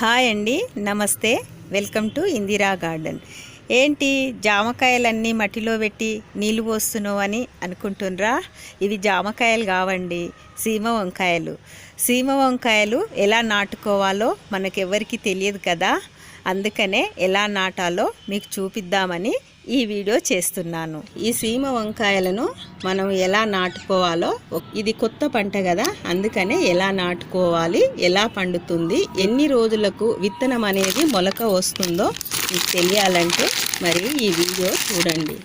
Hi అండి నమస్తే. Welcome to Indira garden. ఏంటి జామకాయలన్నీ మట్టిలో పెట్టి నీళ్ళు పోస్తున్నావు అని అనుకుంటున్నారా ఇవి జామకాయలు కావండి సీమ వంకాయలు. సీమ వంకాయలు ఎలా నాటుకోవాలో మనకెవరికి తెలియదు కదా? అందుకనే ఎలా నాటాలో మీకు చూపిద్దామని ఈ వీడియో చేస్తున్నాను. ఈ సీమ వంకాయలను మనం ఎలా నాటుకోవాలో ఇది కొత్త పంట కదా అందుకనే ఎలా నాటుకోవాలి ఎలా పండుతుంది ఎన్ని రోజులకు విత్తనం అనేది మొలక వస్తుందో మీకు తెలియాలంటే మరి ఈ వీడియో చూడండి.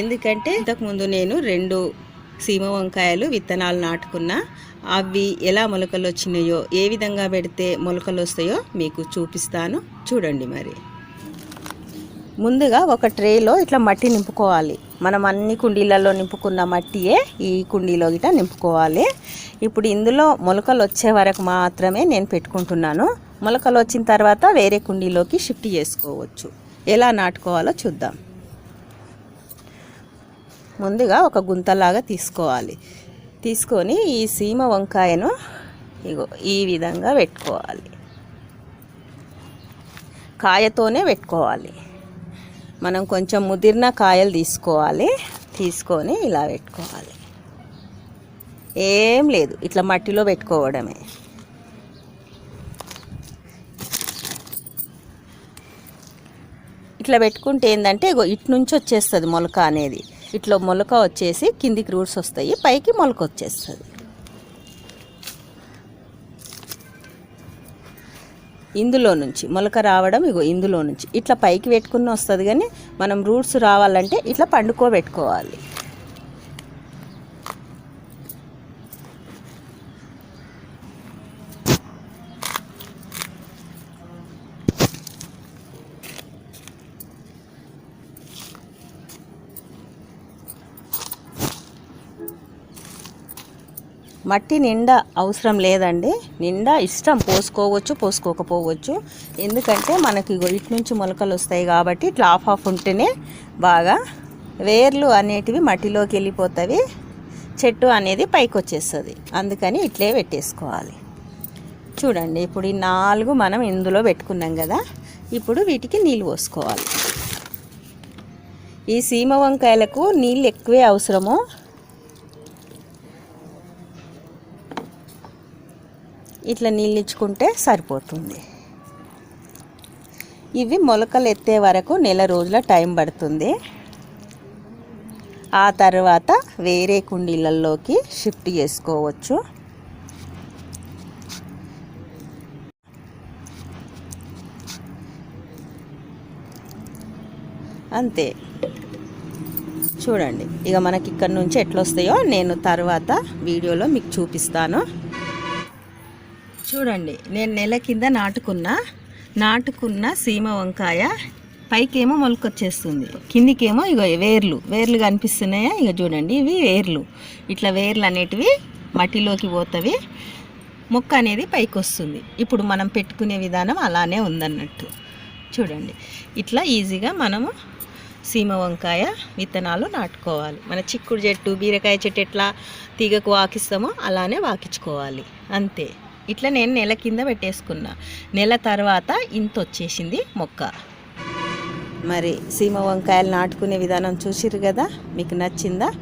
ఎందుకంటే ఇంతకుముందు నేను రెండు సీమ వంకాయలు విత్తనాలు నాటుకున్నా. అవి ఎలా మొలకలు వచ్చినాయో ఏ విధంగా పెడితే మొలకలు వస్తాయో మీకు చూపిస్తాను. చూడండి మరి. ముందుగా ఒక ట్రేలో ఇట్లా మట్టి నింపుకోవాలి. మనం అన్ని కుండీలలో నింపుకున్న మట్టియే ఈ కుండీలో గిట నింపుకోవాలి. ఇప్పుడు ఇందులో మొలకలు వచ్చే వరకు మాత్రమే నేను పెట్టుకుంటున్నాను. మొలకలు వచ్చిన తర్వాత వేరే కుండీలోకి షిఫ్ట్ చేసుకోవచ్చు. ఎలా నాటుకోవాలో చూద్దాం. ముందుగా ఒక గుంతలాగా తీసుకోవాలి. తీసుకొని ఈ సీమ వంకాయను ఇగో ఈ విధంగా పెట్టుకోవాలి. కాయతోనే పెట్టుకోవాలి. మనం కొంచెం ముదిరిన కాయలు తీసుకోవాలి. తీసుకొని ఇలా పెట్టుకోవాలి. ఏం లేదు ఇట్లా మట్టిలో పెట్టుకోవడమే. ఇట్లా పెట్టుకుంటే ఏంటంటే ఇటు నుంచి వచ్చేస్తుంది మొలక అనేది. ఇట్లా మొలక వచ్చేసి కిందికి రూట్స్ వస్తాయి పైకి మొలక వచ్చేస్తుంది. ఇందులో నుంచి మొలక రావడం ఇగో ఇందులో నుంచి. ఇట్లా పైకి పెట్టుకుని వస్తుంది కానీ మనం రూట్స్ రావాలంటే ఇట్లా పండుకోబెట్టుకోవాలి. మట్టి నిండా అవసరం లేదండి. నిండా ఇష్టం పోసుకోవచ్చు పోసుకోకపోవచ్చు. ఎందుకంటే మనకి ఇటు నుంచి మొలకలు వస్తాయి కాబట్టి ఇట్లా ఆఫ్ ఆఫ్ ఉంటేనే బాగా వేర్లు అనేటివి మట్టిలోకి వెళ్ళిపోతాయి చెట్టు అనేది పైకి వచ్చేస్తుంది అందుకని ఇట్లే పెట్టేసుకోవాలి. చూడండి ఇప్పుడు ఈ నాలుగు మనం ఇందులో పెట్టుకున్నాం కదా. ఇప్పుడు వీటికి నీళ్ళు పోసుకోవాలి. ఈ సీమ వంకాయలకు నీళ్ళు ఎక్కువే అవసరము. ఇట్లా నీళ్ళు ఇచ్చుకుంటే సరిపోతుంది. ఇవి మొలకలు ఎత్తే వరకు నెల రోజుల టైం పడుతుంది. ఆ తర్వాత వేరే కుండీలలోకి షిఫ్ట్ చేసుకోవచ్చు. అంతే. చూడండి ఇక మనకి ఇక్కడ నుంచి ఎట్లొస్తాయో నేను తర్వాత వీడియోలో మీకు చూపిస్తాను. చూడండి నేను నెల కింద నాటుకున్న నాటుకున్న సీమ వంకాయ పైకేమో మొలకొచ్చేస్తుంది. కిందికేమో ఇగో వేర్లు వేర్లు కనిపిస్తున్నాయా? ఇక చూడండి ఇవి వేర్లు. ఇట్లా వేర్లు అనేటివి మట్టిలోకి పోతవి. మొక్క అనేది పైకి వస్తుంది ఇప్పుడు మనం పెట్టుకునే విధానం అలానే ఉందన్నట్టు. చూడండి ఇట్లా ఈజీగా మనము సీమ వంకాయ విత్తనాలు నాటుకోవాలి. మన చిక్కుడు చెట్టు బీరకాయ చెట్టు ఎట్లా తీగకు వాకిస్తామో అలానే వాకించుకోవాలి. అంతే. ఇట్లా నేను నెల కింద పెట్టేసుకున్నా. నెల తర్వాత ఇంత వచ్చేసింది మొక్క. మరి సీమ వంకాయలు నాటుకునే విధానం చూసిరు కదా? మీకు నచ్చిందా?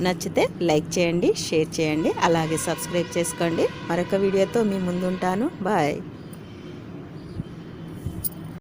నచ్చితే లైక్ చేయండి షేర్ చేయండి అలాగే సబ్స్క్రైబ్ చేసుకోండి. మరొక వీడియోతో మీ ముందుంటాను. బాయ్.